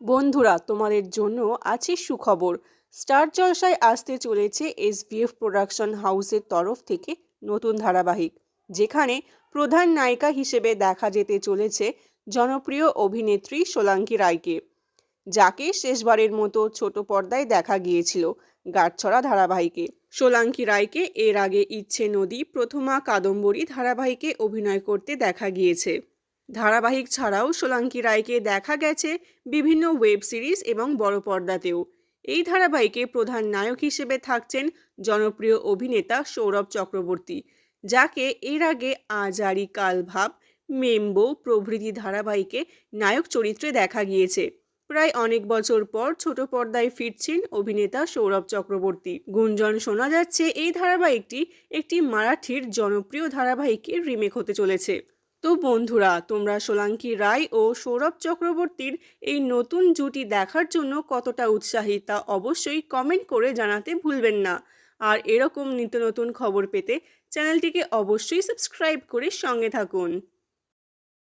বন্ধুরা, তোমাদের জন্য আছে সুখবর। স্টার জলসায় আসতে চলেছে এসবিএফ প্রোডাকশন হাউসের তরফ থেকে নতুন ধারাবাহিক, যেখানে প্রধান নায়িকা হিসেবে দেখা যেতে চলেছে জনপ্রিয় অভিনেত্রী সোলাঙ্কি রায়কে, যাকে শেষবারের মতো ছোট পর্দায় দেখা গিয়েছিল গাঁটছড়া ধারাবাহিকে। সোলাঙ্কি রায়কে এর আগে ইচ্ছে নদী প্রথমা কাদম্বরী ধারাবাহিকে অভিনয় করতে দেখা গিয়েছে। ধারাবাহিক ছাড়াও সোলাঙ্কি রায়কে দেখা গেছে বিভিন্ন ওয়েব সিরিজ এবং বড় পর্দাতেও। এই ধারাবাহিকে প্রধান নায়ক হিসেবে থাকছেন জনপ্রিয় অভিনেতা সৌরভ চক্রবর্তী, যাকে এর আগে আজারি কালভাব মেম্বো প্রভৃতি ধারাবাহিকে নায়ক চরিত্রে দেখা গিয়েছে। প্রায় অনেক বছর পর ছোট পর্দায় ফিরছেন অভিনেতা সৌরভ চক্রবর্তী। গুঞ্জন শোনা যাচ্ছে এই ধারাবাহিকটি একটি মারাঠির জনপ্রিয় ধারাবাহিকের রিমেক হতে চলেছে। তো বন্ধুরা, তোমরা সোলাঙ্কি রায় ও সৌরভ চক্রবর্তীর এই নতুন জুটি দেখার জন্য কতটা উৎসাহী তা অবশ্যই কমেন্ট করে জানাতে ভুলবেন না। আর এরকম নিত্য নতুন খবর পেতে চ্যানেলটিকে অবশ্যই সাবস্ক্রাইব করে সঙ্গে থাকুন।